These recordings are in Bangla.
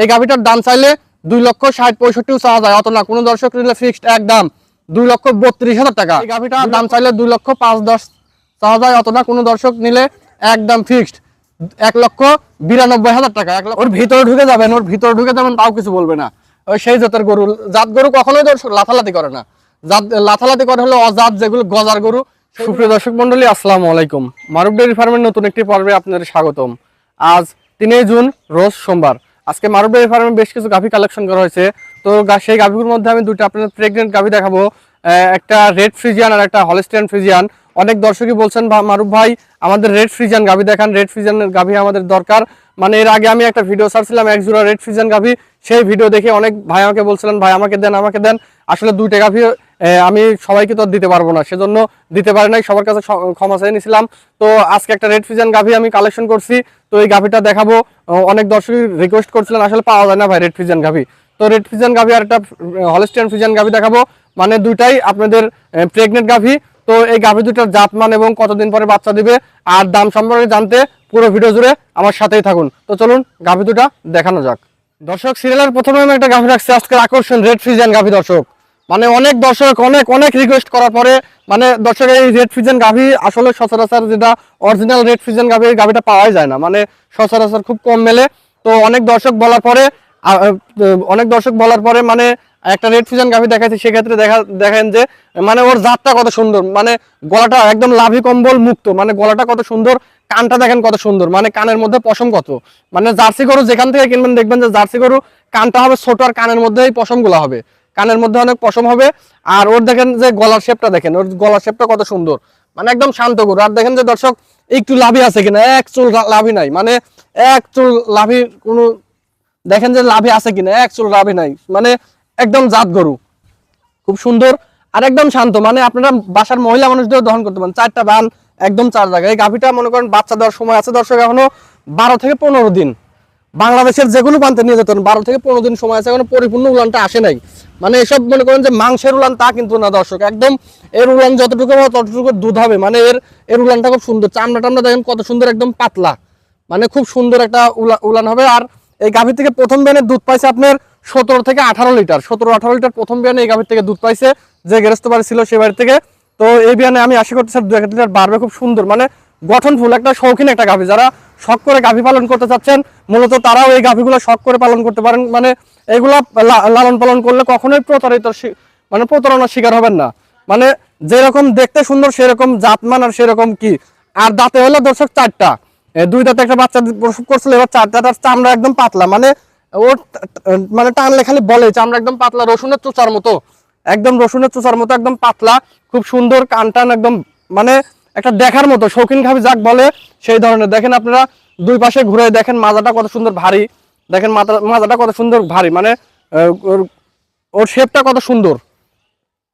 এই গাভিটার দাম চাইলে দুই লক্ষ ষাট পঁয়ষট্টিও চাওয়া যায়। অত না, কোনো দর্শক নিলে ফিক্সড এক দাম, দুই লক্ষ বত্রিশ হাজার টাকা। এই গাভিটার দাম চাইলে দুই লক্ষ পাঁচ দশ চাওয়া যায়, অত না, কোনো দর্শক নিলে একদম ফিক্সড এক লক্ষ বিরানব্বই হাজার টাকা। এক ওর ভিতরে ঢুকে যাবেন, ওর ভিতরে ঢুকে যাবেন, তাও কিছু বলবে না। ওই সেই জাতের গরু, জাত গরু কখনোই দর্শক লাথালাতি করে না। জাত লাথালাতি করে হলো অজাত যেগুলো গজার গরু। সুপ্রিয় দর্শক মন্ডলী আসসালামু আলাইকুম। মারুফ ডেয়ারি ফার্মের নতুন একটি পর্বে আপনাদের স্বাগতম। আজ তিনই জুন, রোজ সোমবার। আজকে ডেয়ারি ফার্মে বেশ কিছু গাভি কালেকশন করা হয়েছে। তো সেই গাভিগুলোর মধ্যে আমি দুটো আপনাদের প্রেগনেন্ট গাভি দেখাবো। একটা রেড ফ্রিজিয়ান আর একটা হলিস্টিয়ান ফ্রিজিয়ান অনেক দর্শকই বলছেন মারুফ ভাই আমাদের রেড ফ্রিজিয়ান গাভি দেখান। রেড ফ্রিজিয়ানের গাভি আমাদের দরকার। মানে এর আগে আমি একটা ভিডিও ছাড়ছিলাম, এক জোড়া রেড ফ্রিজিয়ান গাভি। সেই ভিডিও দেখে অনেক ভাই আমাকে বলছিলেন, ভাই, আমাকে দেন আমাকে দেন। আসলে দুইটা গাভি আমি সবাইকে তো দিতে পারব না, সেজন্য দিতে পারি নাই, সবার কাছে ক্ষমা চেয়ে নিয়েছিলাম তো আজকে একটা রেড ফিজান গাভি আমি কালেকশন করছি, তো এই গাভিটা দেখাবো। অনেক দর্শক রিকোয়েস্ট করছিলেন, আসলে পাওয়া যায় না ভাই রেড ফ্রিজিয়ান গাভি। তো রেড ফ্রিজিয়ান গাভি আর একটা হলিস্টিয়ান ফ্রিজিয়ান গাভি দেখাবো মানে দুইটাই আপনাদের প্রেগনেন্ট গাভি। তো এই গাভি দুটার জাতমান এবং কতদিন পরে বাচ্চা দিবে আর দাম সম্পর্কে জানতে পুরো ভিডিও জুড়ে আমার সাথেই থাকুন। তো চলুন, গাভি দুটা দেখানো যাক। দর্শক সিরিয়ালের প্রথমে আমি একটা গাভি রাখছি, আজকের আকর্ষণ রেড ফ্রিজিয়ান গাভি, দর্শক। মানে অনেক দর্শক, অনেক অনেক রিকোয়েস্ট করার পরে মানে দর্শক এই রেড ফ্রিজেন গাভি আসলে সচরাচর যেটা অরিজিনাল রেড ফ্রিজেন গাভি, এই গাভিটা পাওয়াই যায় না। মানে সচরাচর খুব কম মেলে। তো অনেক দর্শক বলার পরে অনেক দর্শক বলার পরে মানে একটা রেড ফিউশন গাভি দেখাইছে, সেক্ষেত্রে দেখা, দেখেন যে মানে ওর জাতটা কত সুন্দর। মানে গলাটা একদম লাভি কম্বল মুক্ত। মানে গলাটা কত সুন্দর, কানটা দেখেন কত সুন্দর। মানে কানের মধ্যে পশম কত। মানে জার্সি গরু যেখান থেকে কিনবেন, দেখবেন যে জার্সি গরু কানটা হবে ছোট আর কানের মধ্যে এই পশমগুলো হবে। কানের মধ্যে অনেক পশম হবে। আর ওর দেখেন যে গলার শেপটা দেখেন, ওর গলার শেপটা কত সুন্দর। মানে একদম শান্ত গরু। আর দেখেন যে দর্শক, একটু লাভি আছে কিনা? এক চুল লাভি নাই। মানে এক চুল লাভির কোনো দেখেন যে লাভে আছে কিনা? এক চুল লাভে নাই। মানে একদম জাত গরু। খুব সুন্দর আর একদম শান্ত। মানে আপনারা বাসার মহিলা মানুষদের দহন করতে পারেন। চারটা বান একদম চার জায়গায়। এই গাভিটা মনে করেন বাচ্চা দেওয়ার সময় আছে দর্শক, এখনও বারো থেকে পনেরো দিন। বাংলাদেশের যে কোনো প্রান্তে নিয়ে যেতেন বারো থেকে পনেরো দিন সময় আছে, এখন পরিপূর্ণ উলানটা আসে নাই। মানে এসব মনে করেন যে মাংসের উলান তা কিন্তু না দর্শক। একদম এর উলান যতটুকু হবে ততটুকু দুধ হবে। মানে এর এর উলানটা খুব সুন্দর। চামড়া টামড়া দেখেন কত সুন্দর, একদম পাতলা। মানে খুব সুন্দর একটা উলা- উলান হবে। আর এই গাভীর থেকে প্রথম বিয়ানের দুধ পাইছে আপনার সতেরো থেকে আঠারো লিটার। সতেরো, আঠারো লিটার প্রথম বিয়ানে এই গাভীর থেকে দুধ পাইছে। যে গেরস্ত বাড়ি ছিল সে বাড়ি থেকে। তো এই বিয়ানে আমি আশা করতে স্যার দু এক লিটার বাড়বে। খুব সুন্দর। মানে গঠনফুল, একটা শৌখিন একটা গাভী। যারা শখ করে গাভী পালন করতে চাচ্ছেন, মূলত তারাও এই গাভীগুলো শখ করে পালন করতে পারেন। মানে এগুলা লালন পালন করলে কখনোই প্রতারিত মানে প্রতারণার শিকার হবেন না। মানে যেরকম দেখতে সুন্দর সেরকম জাতমান আর সেরকম কি। আর দাঁতে হলো দর্শক চারটা। দুই দাঁতে একটা বাচ্চা প্রসব করছিল, এবার চার দাঁতার চামড়া একদম পাতলা। মানে ওর মানে টানলে খালি বলে, চামড়া একদম পাতলা, রসুনের চোচার মতো। একদম রসুনের চোচার মতো, একদম পাতলা, খুব সুন্দর কান টান একদম মানে একটা দেখার মতো, শৌখিন খাবি যাক বলে, সেই ধরনের। দেখেন আপনারা দুই পাশে ঘুরে দেখেন মাজাটা কত সুন্দর ভারী। দেখেন মাথা মাজাটা কত সুন্দর ভারী মানে ওর শেপটা কত সুন্দর।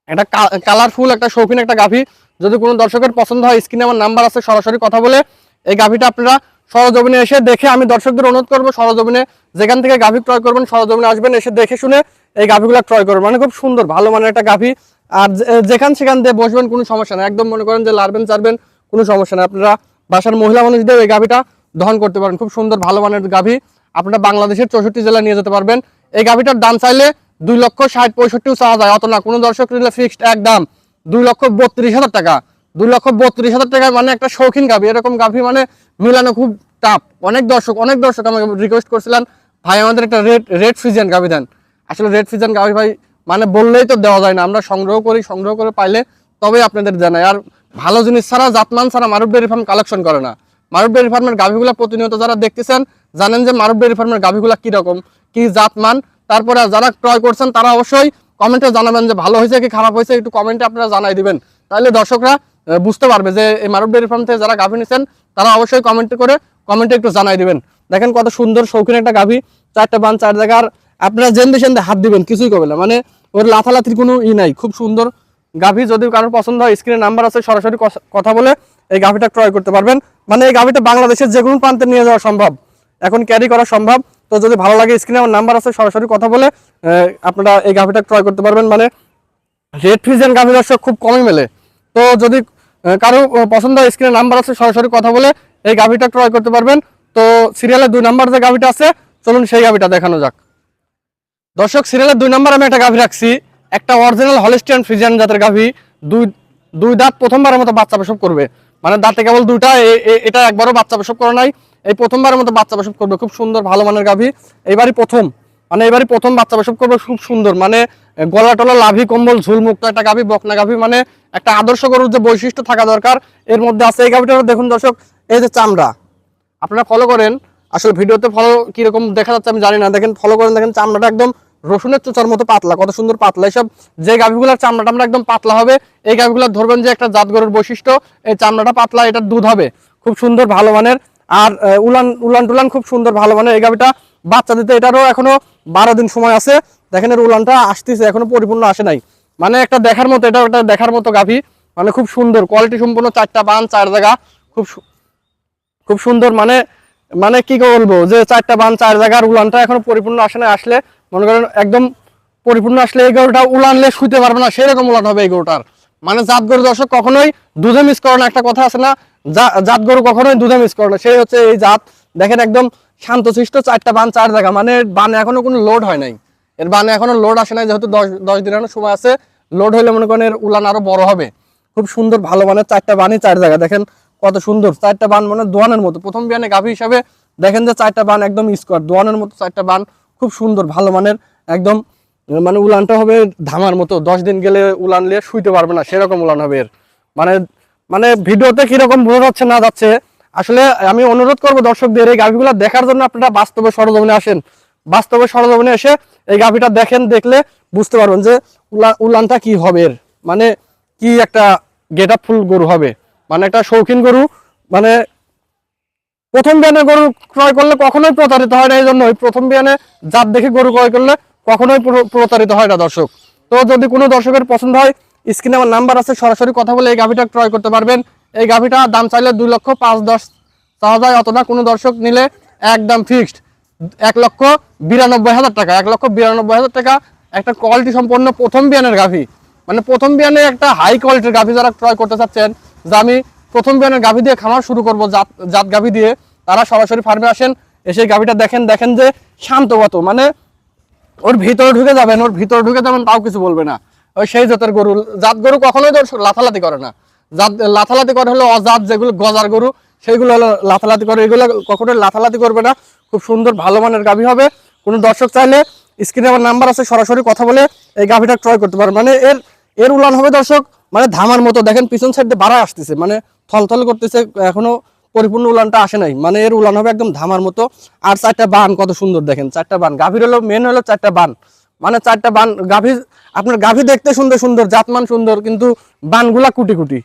একটা কালারফুল একটা শৌখিন, একটা গাভী। যদি কোনো দর্শকের পছন্দ হয় স্ক্রিনে আমার নাম্বার আছে, সরাসরি কথা বলে এই গাভীটা আপনারা সরজমিনে এসে দেখে আমি দর্শকদের অনুরোধ করব, সরজমিনে যেখান থেকে গাভী ক্রয় করবেন, সরজমিনে আসবেন, এসে দেখে শুনে এই গাভীগুলো ক্রয় করবেন। মানে খুব সুন্দর, ভালো মানের একটা গাভী। আর যেখান সেখান দিয়ে বসবেন, কোনো সমস্যা নেই। একদম মনে করেন যে লাড়বেন চারবেন কোনো সমস্যা নেই। আপনারা বাসার মহিলা মানুষদের এই গাভীটা দহন করতে পারেন। খুব সুন্দর, ভালো মানের গাভী। আপনারা বাংলাদেশের চৌষট্টি জেলায় নিয়ে যেতে পারবেন। এই গাভীটার দাম চাইলে দুই লক্ষ ষাট পঁয়ষট্টিও চাওয়া যায়। অত না, কোনো দর্শক নিলে ফিক্সড এক দাম দুই লক্ষ বত্রিশ হাজার টাকা। দুই লক্ষ বত্রিশ হাজার টাকা মানে একটা শৌখিন গাভী। এরকম গাভী মানে মিলানো খুব টাফ অনেক দর্শক অনেক দর্শক আমাকে রিকোয়েস্ট করছিলেন, ভাই, আমাদের একটা রেড রেড ফ্রিজিয়ান গাভী দেন। আসলে রেড ফ্রিজিয়ান গাভী ভাই মানে বললেই তো দেওয়া যায় না। আমরা সংগ্রহ করি, সংগ্রহ করে পাইলে তবেই আপনাদের জানাই। আর ভালো জিনিস ছাড়া, জাতমান ছাড়া মারুফ ডেয়ারি ফার্ম কালেকশন করে না। মারুফ ডেয়ারি ফার্মের গাভীগুলো প্রতিনিয়ত যারা দেখতেছেন, জানেন যে মারুফ ডেয়ারি ফার্মের গাভীগুলো কীরকম, কি জাতমান। তারপরে যারা ক্রয় করছেন, তারা অবশ্যই কমেন্টে জানাবেন যে ভালো হয়েছে কি খারাপ হয়েছে, একটু কমেন্টে আপনারা জানাই দিবেন। তাহলে দর্শকরা বুঝতে পারবে যে এই মারুফ ডেয়ারি ফার্ম থেকে যারা গাভী নিছেন, তারা অবশ্যই কমেন্ট করে কমেন্টে একটু জানাই দিবেন। দেখেন কত সুন্দর শৌখিন একটা গাভী, চারটা বান, চার জায়গার আপনারা জেন্দে সেন্দে হাত দিবেন, কিছুই করবে না। মানে ওর লাথালাথির কোনো ই নাই, খুব সুন্দর গাভী। যদি কারোর পছন্দ হয়, স্ক্রিনে নাম্বার আছে, সরাসরি কথা বলে এই গাভীটা ক্রয় করতে পারবেন। মানে এই গাভীটা বাংলাদেশের যে কোনো প্রান্তে নিয়ে যাওয়া সম্ভব। এখন ক্যারি করা সম্ভব। তো যদি ভালো লাগে, স্ক্রিনে আমার নাম্বার আছে, সরাসরি কথা বলে আপনারা এই গাভীটা ক্রয় করতে পারবেন। মানে রেড ফ্রিজেন গাভী দর্শক খুব কমই মেলে। তো যদি কারও পছন্দ হয়, স্ক্রিনে নাম্বার আছে, সরাসরি কথা বলে এই গাভীটা ক্রয় করতে পারবেন। তো সিরিয়ালের দুই নাম্বার যে গাভীটা আছে, চলুন সেই গাভিটা দেখানো যাক। দর্শক, সিরিয়ালের দুই নম্বর আমি একটা গাভি রাখছি। একটা অরিজিনাল হলিস্টিয়ান ফ্রিজিয়ান জাতের গাভি। দুই দুই দাঁত প্রথমবারের মতো বাচ্চা প্রসব করবে। মানে দাঁতে কেবল এ- এটা একবারও বাচ্চা প্রসব করে নাই। এই প্রথমবারের মতো বাচ্চা প্রসব করবে। খুব সুন্দর, ভালো মানের গাভি। এইবারই প্রথম। মানে এবারই প্রথম বাচ্চা প্রসব করবে। খুব সুন্দর। মানে গলা টলা, লাভি, কম্বল, ঝুলমুক্ত একটা গাভি, বকনা গাভি। মানে একটা আদর্শ গরুর যে বৈশিষ্ট্য থাকা দরকার, এর মধ্যে আছে এই গাভিটা দেখুন দর্শক, এই যে চামড়া। আপনারা ফলো করেন। আসলে ভিডিওতে ফলো কীরকম দেখা যাচ্ছে আমি জানি না। দেখেন ফলো করেন, দেখেন, চামড়াটা একদম রসুনের চোচার মতো পাতলা, কত সুন্দর পাতলা। এসব যে গাভিগুলোর চামড়া টামড়া একদম পাতলা হবে, এই গাভিগুলো ধরবেন যে একটা জাত গরুর বৈশিষ্ট্য, এই চামড়াটা পাতলা, এটার দুধ হবে। খুব সুন্দর ভালো মানের। আর উলান উলান টুলান খুব সুন্দর ভালো মানের এই গাভিটা। বাচ্চা দিতে এটারও এখনও বারো দিন সময় আছে। দেখেন এর উলানটা আসতেছে, এখনও পরিপূর্ণ আসে নাই। মানে একটা দেখার মতো, এটা একটা দেখার মতো গাভি। মানে খুব সুন্দর, কোয়ালিটি সম্পূর্ণ চারটা বান, চার জায়গা। খুব খুব সুন্দর মানে মানে কি বলব যে চারটা বান, চার জায়গার উলানটা এখনও পরিপূর্ণ আসে না আসলে মনে করেন একদম পরিপূর্ণ আসলে এই গরুটা উলানলে শুইতে পারবে না, সেরকম উলান হবে এই গরুটার। মানে জাত গরু দর্শক কখনোই দুধে মিস করে না, একটা কথা আছে না জাত গরু কখনোই দুধে মিস করে না, সেই হচ্ছে এই জাত। দেখেন একদম শান্তশিষ্ট, চারটা বান, চার জায়গা মানে বানে এখনও কোনো লোড হয় নাই। এর বানে এখনও লোড আসে নাই, যেহেতু দশ দশ দিন দিনের সময় আছে লোড হলে মনে করেন এর উলান আরও বড় হবে। খুব সুন্দর, ভালো মানের চারটা বানই চার জায়গা, দেখেন কত সুন্দর। চারটা বান মানে দোয়ানের মতো, প্রথম বিয়ানে গাভী হিসাবে দেখেন যে চারটা বান একদম স্কোয়ার দোয়ানের মতো চারটা বান খুব সুন্দর, ভালো মানের, একদম মানে উলানটা হবে ধামার মতো। দশ দিন গেলে উলান নিয়ে শুইতে পারবে না, সেরকম উলান হবে এর। মানে মানে ভিডিওতে কীরকম বোঝা যাচ্ছে, না যাচ্ছে। আসলে আমি অনুরোধ করব দর্শকদের, এই গাভীগুলো দেখার জন্য আপনারা বাস্তবে সরজমিনে আসেন। বাস্তবে সরজমিনে এসে এই গাভীটা দেখেন, দেখলে বুঝতে পারবেন যে উলা- উলানটা কি হবে এর। মানে কি একটা গেট ফুল গরু হবে। মানে একটা শৌখিন গরু মানে প্রথম বিয়ানে গরু ক্রয় করলে কখনোই প্রতারিত হয় না, এই জন্য প্রথম বিয়ানে জাত দেখে গরু ক্রয় করলে কখনোই প্র- প্রতারিত হয় না দর্শক। তো যদি কোনো দর্শকের পছন্দ হয় স্ক্রিনে আমার নাম্বার আছে, সরাসরি কথা বলে এই গাভিটা ক্রয় করতে পারবেন। এই গাভিটা দাম চাইলে দুই লক্ষ পাঁচ দশ চাওয়া যায় অতটা কোনো দর্শক নিলে একদম ফিক্সড এক লক্ষ বিরানব্বই হাজার টাকা, এক লক্ষ বিরানব্বই হাজার টাকা একটা কোয়ালিটি সম্পন্ন প্রথম বিয়ানের গাভি। মানে প্রথম বিয়ানে একটা হাই কোয়ালিটির গাভি যারা ক্রয় করতে চাচ্ছেন, যে আমি প্রথম বিয়ানের গাভি দিয়ে খামার শুরু করব, জাত জাত গাভি দিয়ে তারা সরাসরি ফার্মে আসেন, এসে গাভিটা দেখেন দেখেন যে শান্ত কত মানে ওর ভিতরে ঢুকে যাবেন, ওর ভিতরে ঢুকে যাবেন তাও কিছু বলবে না। ওই সেই জাতের গরু, জাত গরু কখনোই তো লাথালাতি করে না। জাত, লাথালাতি করে হলো অজাত, যেগুলো গজার গরু, সেইগুলো হলো লাথালাতি করে, এগুলো কখনোই লাথালাতি করবে না। খুব সুন্দর, ভালো মানের গাভী হবে। কোনো দর্শক চাইলে স্ক্রিনে আমার নাম্বার আছে, সরাসরি কথা বলে এই গাভীটা ক্রয় করতে পারে মানে এর এর উলান হবে দর্শক মানে ধামার মতো। দেখেন পিছন সাইড দিয়ে বাড়া আসতেছে মানে থলথল করতেছে, এখনও পরিপূর্ণ উলানটা আসে নাই। মানে এর উলান হবে একদম ধামার মতো। আর চারটা বান কত সুন্দর দেখেন, চারটা বান। গাভীর হলো মেন হলো চারটা বান। মানে চারটা বান, গাভী, আপনার গাভী দেখতে সুন্দর সুন্দর, জাতমান সুন্দর, কিন্তু বানগুলা কুটি কুটি।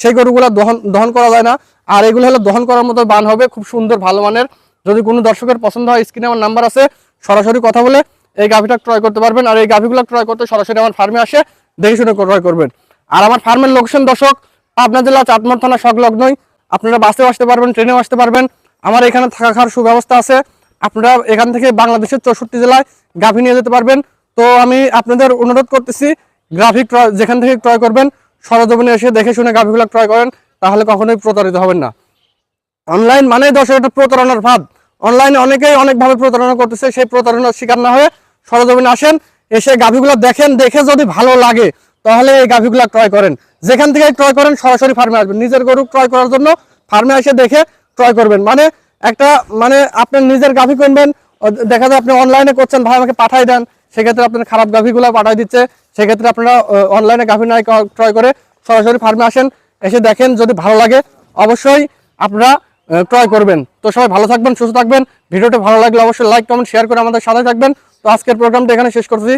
সেই গরুগুলা দহন দহন করা যায় না। আর এগুলো হলো দহন করার মতো বান হবে, খুব সুন্দর, ভালো মানের। যদি কোনো দর্শকের পছন্দ হয়, স্ক্রিনে আমার নাম্বার আছে। সরাসরি কথা বলে এই গাভীটা ক্রয় করতে পারবেন। আর এই গাভীগুলো ক্রয় করতে সরাসরি আমার ফার্মে আসে, দেখে শুনে ক্রয় করবেন। আর আমার ফার্মের লোকেশন দর্শক, পাবনা জেলা চাটমার থানা সংলগ্নই। আপনারা বাসেও আসতে পারবেন, ট্রেনেও আসতে পারবেন। আমার এখানে থাকা খাওয়ার সুব্যবস্থা আছে। আপনারা এখান থেকে বাংলাদেশের চৌষট্টি জেলায় গাভী নিয়ে যেতে পারবেন। তো আমি আপনাদের অনুরোধ করতেছি গ্রাফিক ক্রয়, যেখান থেকে ক্রয় করবেন, সরজমিনে এসে দেখে শুনে গাভীগুলো ক্রয় করেন, তাহলে কখনোই প্রতারিত হবেন না। অনলাইন মানে দর্শক একটা প্রতারণার ভাব অনলাইনে অনেকেই অনেকভাবে প্রতারণা করতেছে, সেই প্রতারণার শিকার না হয়ে সরজমিনে আসেন, এসে গাভীগুলো দেখেন, দেখে যদি ভালো লাগে তাহলে এই গাভীগুলো ক্রয় করেন। যেখান থেকে ক্রয় করেন, সরাসরি ফার্মে আসবেন। নিজের গরু ক্রয় করার জন্য ফার্মে এসে দেখে ক্রয় করবেন। মানে একটা মানে আপনার নিজের গাভী কিনবেন দেখা যায় আপনি অনলাইনে করছেন, ভাই আমাকে পাঠাই দেন, সেক্ষেত্রে আপনার খারাপ গাভীগুলো পাঠাই দিচ্ছে, সেক্ষেত্রে আপনারা অনলাইনে গাভী নাই ক্রয় করে সরাসরি ফার্মে আসেন, এসে দেখেন যদি ভালো লাগে, অবশ্যই আপনারা ক্রয় করবেন। তো সবাই ভালো থাকবেন, সুস্থ থাকবেন। ভিডিওটা ভালো লাগলে অবশ্যই লাইক কমেন্ট শেয়ার করে আমাদের সাথে থাকবেন। তো আজকের প্রোগ্রামটা এখানে শেষ করছি।